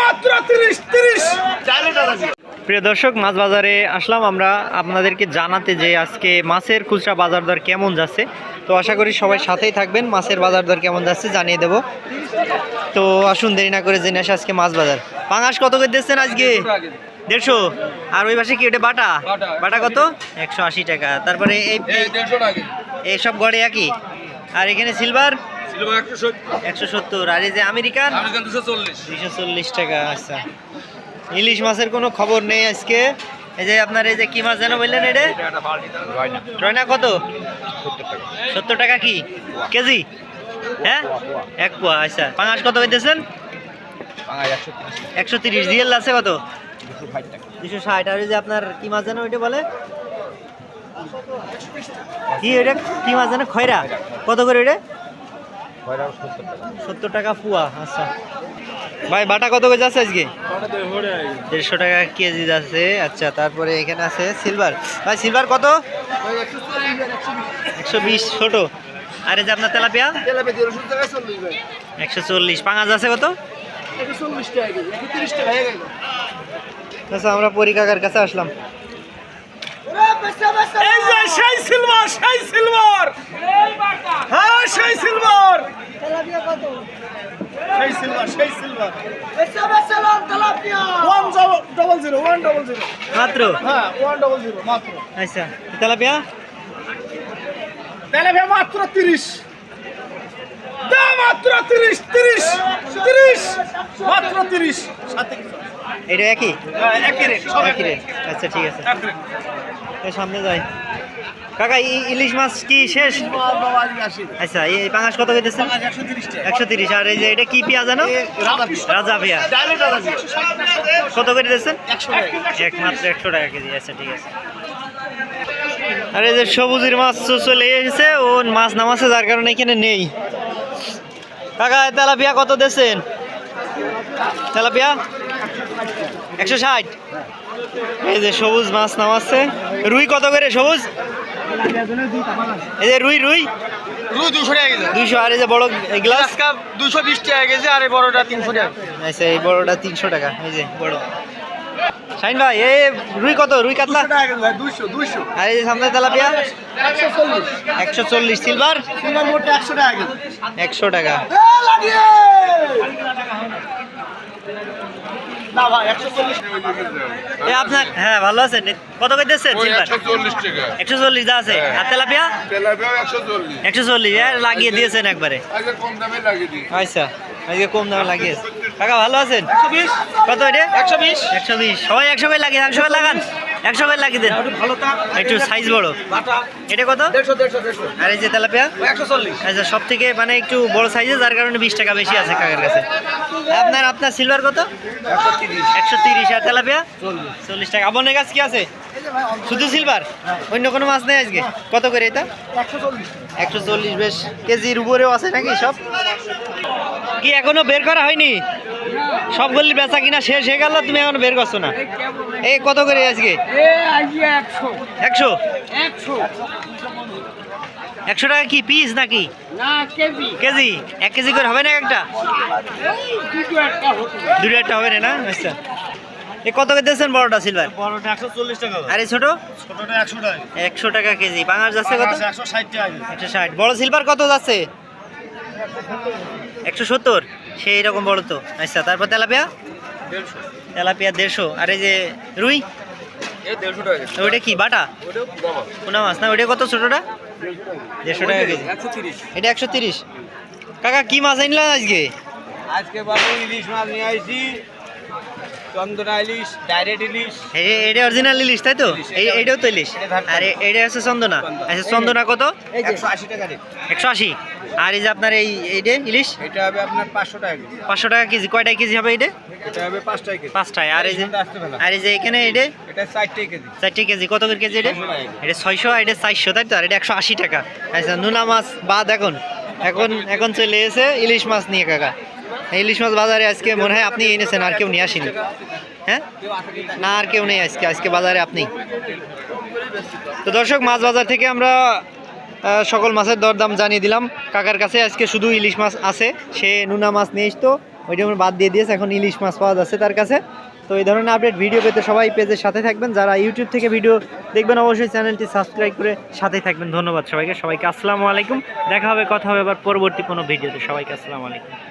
মাত্র তিরিশ তিরিশ প্রিয় দর্শক মাছ বাজারে আসলাম আমরা। আপনাদেরকে জানাতে যে আজকে মাছের খুচরা বাজার দর কেমন যাচ্ছে। তো আশা করি সবাই সাথেই থাকবেন। মাছের বাজার দর কেমন যাচ্ছে জানিয়ে দেব। তো আসুন দেরি না করে জেনে আসে আজকে মাছ বাজার। পাঙাশ কত করে দিচ্ছেন আজকে? দেড়শো। আর ওই পাশে কি ওটা বাটা? বাটা। কত? একশো আশি টাকা। তারপরে এই এইসব গড়ে একই। আর এখানে সিলভার একশো সত্তর। আর এই যে আমেরিকান? দুইশো চল্লিশ টাকা আচ্ছা। ইলিশ মাছের কোনো খবর নেই আজকে? এই যে আপনার এই যে কি মাছ যেন বললেন এটা? রয়না। কত? সত্তর টাকা কি? কেজি? হ্যাঁ? এক পোয়া আচ্ছা। পাঙাশ কত পেতেছেন একশো তিরিশ। রিয়েল আছে কত? দুশো ষাট। আর এই যে আপনার কি মাছ যেন ওইটা বলে? কি ওইটা? কি মাছ যেন? খয়রা। কত করে ওইটা? সত্তর টাকা। পুয়া আচ্ছা। ভাই বাটা কত করে যাচ্ছে আজকে? দেড়শো টাকা কেজি যাচ্ছে আচ্ছা তারপরে এখানে আছে সিলভার। ভাই সিলভার কত? একশো বিশ ছোট। আর যে আপনার তেলাপিয়া? একশো চল্লিশ। পাঙাশ আছে কত? আচ্ছা আমরা পরীক্ষাগার কাছে আসলাম। এই যে সেই সিলভার সেই সিলভার। হ্যাঁ সেই সিলভার সেই সিলভার সেই সিলভার ওয়ান ডবল জিরো মাত্র? হ্যাঁ ওয়ান ডবল জিরো মাত্র। আচ্ছা তেলাপিয়া? তাহলে ভাই মাত্র তিরিশ। দাম মাত্র তিরিশ তিরিশ তিরিশ মাত্র তিরিশ। সাথে এটা একই? একই রেট সব একই রেট ঠিক আছে। সামনে যাই। কাকা ইলিশ মাছ কি শেষ? আচ্ছা এই পাঙাশ কত কেটেছেন আজ একশো তিরিশ আর এই যে এটা কি পেঁয়াজ জানো? রাজা পেঁয়াজ। কত করে দিয়েছেন একশো টাকা। একশো টাকা কেজি আচ্ছা ঠিক আছে। আর এই যে সবুজের মাছ তো চলে এসেছে ও মাছ নামাচ্ছে যার কারণে এখানে নেই। কাকা তেলাপিয়া কত দিয়েছেন তেলাপিয়া? একশো ষাট। এই যে সবুজ মাছ নামাচ্ছে। রুই কত করে সবুজ? এই যে রুই রুই? রুই দুশো টাকা কেজি। দুইশো আর এই যে বড় গ্লাস? কাপ দুশো বিশ টাকা কেজি আর এই বড়টা তিনশো টাকা। আচ্ছা এই বড়টা তিনশো টাকা এই যে বড়। শাইন ভাই এই রুই কত? রুই কাতলা? দুশো দুশো আর এই যে সামনে তেলাপিয়া? একশো চল্লিশ। সিলভার? সিলভার মোটে একশো টাকা একশো টাকা। এ আপনার হ্যাঁ ভালো আছেন। কত করে দিচ্ছেন? একশো চল্লিশ টাকা। যা আছে। আর তেলাপিয়া? একশো চল্লিশ। একশো লাগিয়ে দিয়েছেন একবারে। আগে কম দামে লাগিয়ে দিই আচ্ছা আজকে কম দামে লাগিয়েছে কাকা ভালো আছেন? কত এটা? একশো বিশ। একশো বিশ। সবাই একশো করে লাগিয়ে একশো করে লাগান। একশো করে লাগিয়ে দেন। একটু সাইজ বড়। এটা কত? আর এই যে তেলাপিয়া? আচ্ছা সব থেকে মানে একটু বড় সাইজে যার কারণে বিশ টাকা বেশি আছে কাকার কাছে। আপনার আপনার সিলভার কত? একশো তিরিশ। আর তেলাপিয়া? চল্লিশ। টাকা। আপনার কাছে কি আছে? শুধু সিলভার অন্য কোনো মাছ নেই আজকে? কত করে এটা? একশো চল্লিশ বেশ। কেজির উপরেও আছে নাকি সব? কি এখনও বের করা হয়নি? সবগুলি বেচা কিনা শেষ হয়ে গেল তুমি এখন বের করছ না। এই কত করে আজকে? একশো। একশো? টাকা কি পিস নাকি? কেজি। কেজি? এক কেজি করে হবে না একটা? দুটো একটা হবে। না না? আচ্ছা। এ কত করে দিয়েছেন বড়টা সিলভার? বড়টা একশো চল্লিশ টাকা আর এই ছোট? ছোটটা একশো টাকা। কেজি। পাঙাশ যাচ্ছে কত? একশো ষাট টাকা। একশো ষাট। বড় সিলভার কত যাচ্ছে? একশো সত্তর। সেই রকম বড় তো। আচ্ছা তারপর তেলাপিয়া? দেড়শো। তেলাপিয়া দেড়শো। আর এই যে রুই? ওইটা কি বাটা? পোনা মাছ। না ওইটা কত ছোটটা? দেড়শো টাকা কেজি। এটা একশো তিরিশ। কাকা কি মাছ আনলাম আজকে? আজকে বাবু ইলিশ মাছ নিয়ে চন্দনা ইলিশ ডাইরেক্ট ইলিশ। এটা অরিজিনাল ইলিশ তাই তো? এই- এইটাও তো ইলিশ। আর এটা হচ্ছে চন্দনা। আচ্ছা চন্দনা কত? একশো আশি টাকা রেট একশো আশি। আর এই যে আপনার এই এইটা ইলিশ? এটা হবে আপনার পাঁচশো টাকা কেজি। পাঁচশো টাকা কেজি। কয়টাই কেজি হবে এটা এটা হবে পাঁচ টাকা কেজি। পাঁচটায়। আর এই যে আর এই যে এখানে এটা এটা টাকা কেজি। চারটে কেজি। কত করে কেজি এটা। এটা ছয়শো আর এটা চারশো তাই তো? আর এটা একশো আশি টাকা। আচ্ছা নুনা মাছ বাদ এখন। এখন এখন চলে এসে ইলিশ মাছ নিয়ে কাকা। ইলিশ মাছ বাজারে আজকে মনে হয় আপনি এনেছেন, আর কেউ নিয়ে আসেনি। হ্যাঁ? না, আর কেউ নেই আজকে আজকে বাজারে আপনি। তো দর্শক, মাছ বাজার থেকে আমরা সকল মাছের দরদাম জানিয়ে দিলাম। কাকার কাছে আজকে শুধু ইলিশ মাছ আছে, সে নুনা মাছ নিয়ে আসতো ওইটা আমরা বাদ দিয়ে দিয়েছে, এখন ইলিশ মাছ পাওয়া যাচ্ছে তার কাছে। তো এই ধরনের আপডেট ভিডিও পেতে সবাই পেজের সাথে থাকবেন। যারা ইউটিউব থেকে ভিডিও দেখবেন, অবশ্যই চ্যানেলটি সাবস্ক্রাইব করে সাথেই থাকবেন। ধন্যবাদ সবাইকে। সবাইকে আসসালামু আলাইকুম। দেখা হবে, কথা হবে আবার পরবর্তী কোনো ভিডিওতে সবাইকে আসসালামু আলাইকুম।